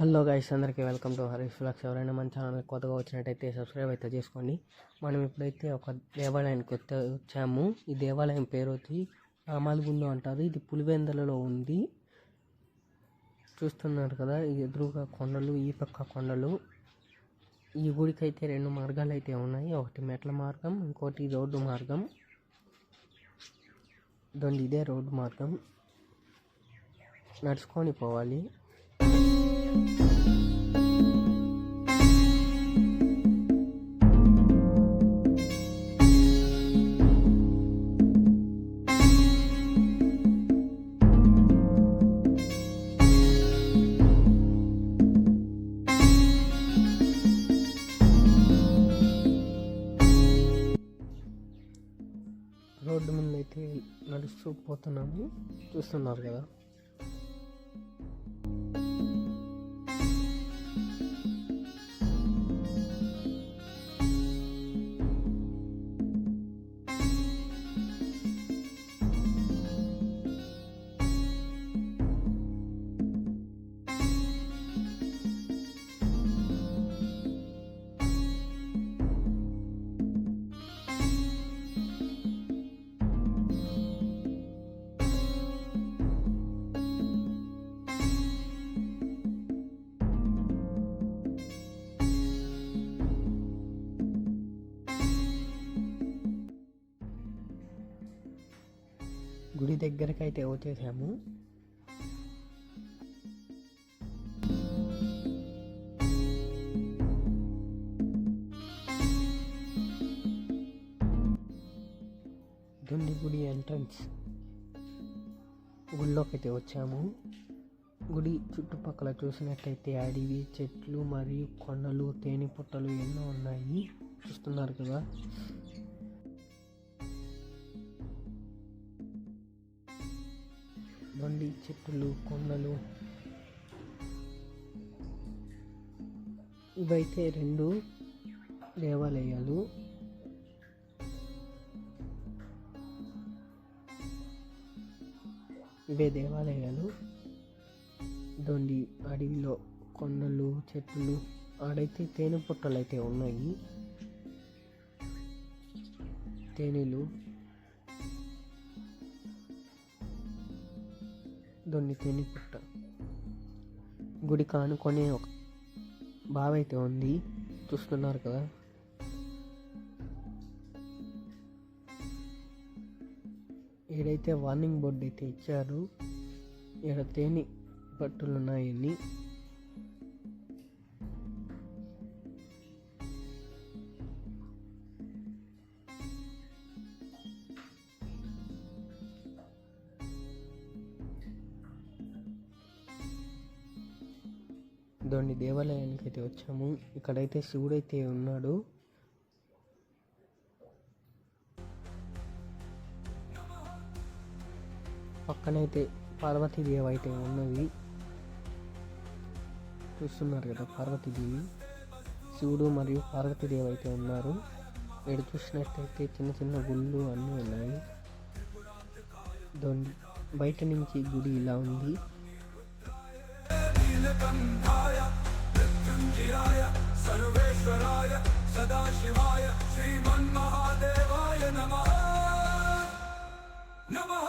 Hello guys అందరికీ welcome to Harish vlogs ఎవరైనా మన ఛానల్ కొత్తగా వచ్చినట్టయితే సబ్స్క్రైబ్ అయితే చేసుకోండి. మనం ఇప్పుడైతే ఒక దేవాలయానికి వచ్చే వచ్చాము. ఈ దేవాలయం పేరు వచ్చి రామాలగుండు అంటారు. ఇది పులివెందలలో ఉంది. చూస్తున్నారు కదా ఈ ఎదురుగా కొండలు ఈ పక్క కొండలు. ఈ గుడికి అయితే రెండు మార్గాలు అయితే ఉన్నాయి. ఒకటి మెట్ల మార్గం ఇంకోటి రోడ్డు మార్గం. ఇదండి ఇదే రోడ్డు మార్గం. నడుచుకొని పోవాలి. నడుస్తూ పోతున్నాము. చూస్తున్నారు కదా. గుడి దగ్గరికి అయితే వచ్చేసాము. దుండి గుడి ఎంట్రన్స్ గుడిలోకి అయితే వచ్చాము. గుడి చుట్టుపక్కల చూసినట్టయితే అడవి చెట్లు మరియు కొండలు తేనె పుట్టలు ఎన్నో ఉన్నాయి. చూస్తున్నారు కదా. బండి చెట్లు కొండలు. ఇవైతే రెండు దేవాలయాలు. ఇవే దేవాలయాలు. దొండి అడవిలో కొండలు చెట్లు ఆడైతే తేనె పుట్టలు అయితే ఉన్నాయి. తేనెలు దొన్ని తేనె పుట్ట గుడి కానుకొనే ఒక బావి అయితే ఉంది. చూస్తున్నారు కదా. ఈడైతే వార్నింగ్ బోర్డు అయితే ఇచ్చారు ఈడ తేనె పట్టులు ఉన్నాయని దేవాలయానికి అయితే వచ్చాము. ఇక్కడైతే శివుడు అయితే ఉన్నాడు. పక్కనైతే పార్వతీదేవి అయితే ఉన్నది. చూస్తున్నారు కదా పార్వతీదేవి. శివుడు మరియు పార్వతీదేవి అయితే ఉన్నారు. ఇక్కడ చూసినట్టయితే చిన్న చిన్న గుళ్ళు అన్నీ ఉన్నాయి. దొండి బయట నుంచి గుడి ఇలా ఉంది. नीलकण्ठाय मृत्युञ्जयाय सर्वेश्वराय सदाशिवाय श्रीमन्महादेवाय नमः नमः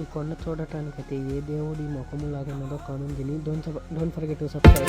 ఈ కొండ చూడటానికైతే ఏ దేవుడి ముఖము లాగా ఉన్నదో కానుంది don't don't forget to subscribe